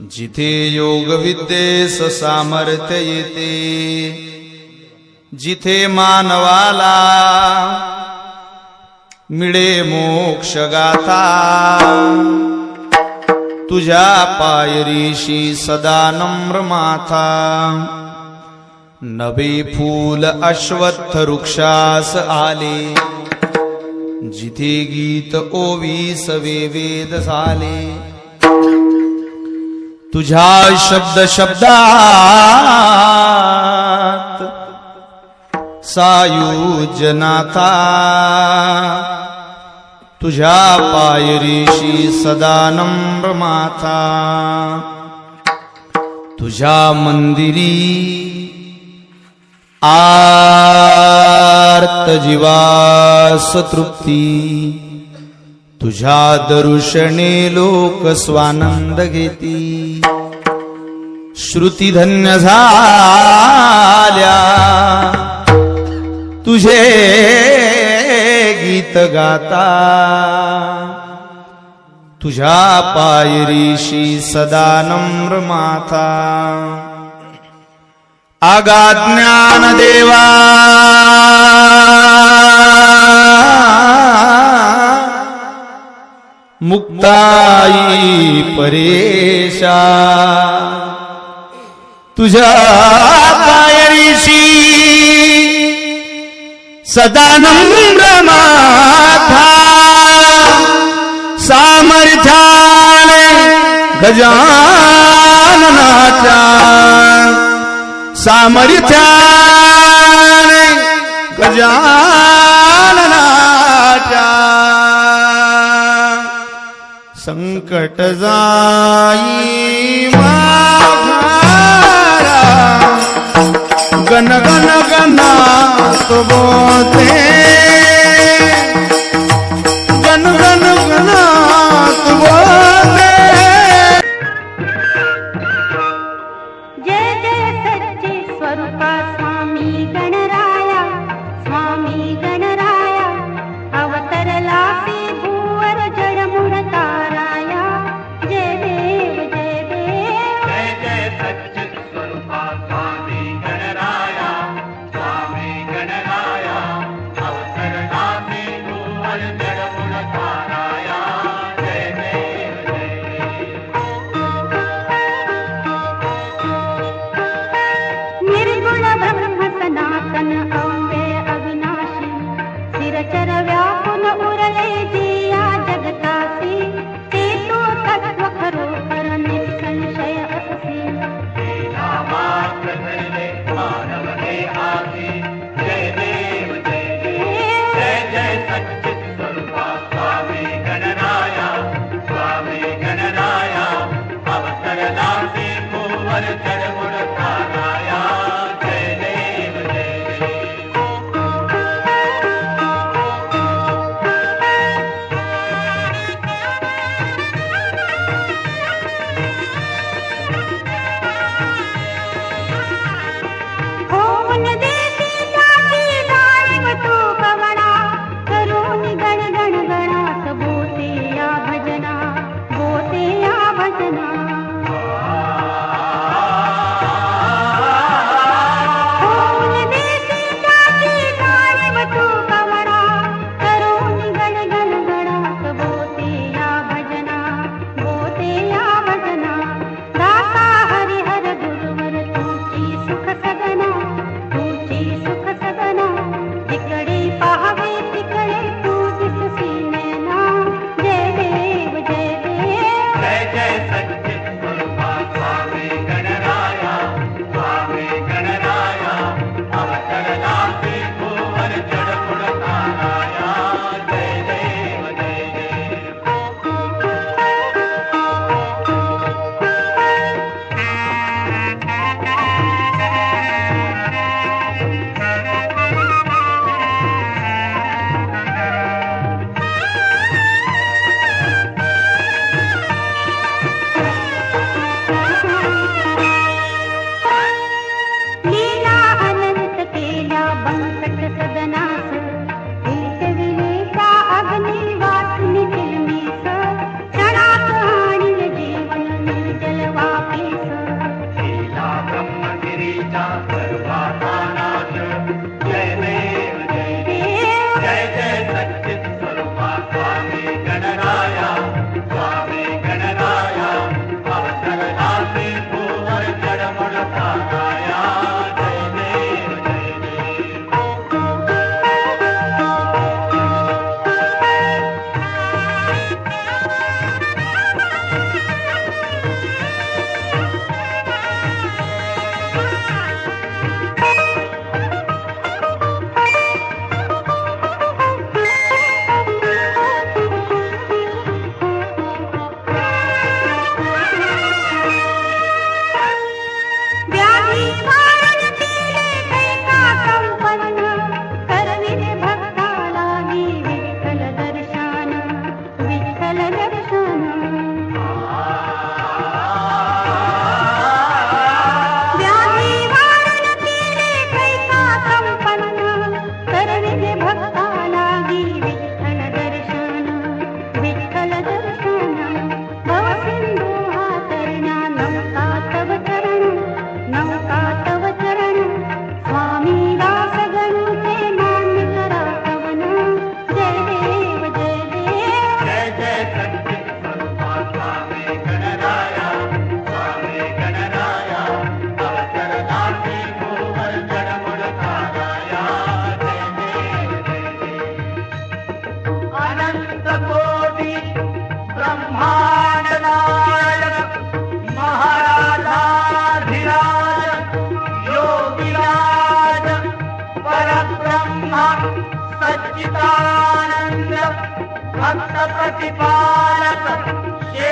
जिथे योग विद्येस सामर्थ्य येते जिथे मानवाला मिळे मोक्ष गाथा. तुझ्या पायरीशी सदा नम्र माथा. नवे फूल अश्वत्थ वृक्षास आले. जिथे गीत ओवी सवे वेद झाले. तुझ्या शब्द शब्दात सायुजनाथा तुझ्या पायरीशी सदा नम्र माथा तुझ्या मंदिरी आर्त जीवा तृप्ती तुझ्या दर्शने लोक स्वानंद घेती। श्रुती धन्य झाल्या। तुझे गीत गाता। तुझ्या पायरीशी सदा नम्र माथा आगा ज्ञान जाई परेशा तुझ्या पायरीशी सदानंद माथा सामर्थ्यान गजाननाचा सामर्थ्या गण गण गणात बोते। गण गण गणात बोते। जय जय सच्चे स्वरूपा सनातन अव्यय अविनाशी सिरचर व्यापुन उरले जिया देव जय जय सच्चित् स्वरूपा स्वामी गणराया या प्रतिपालक ये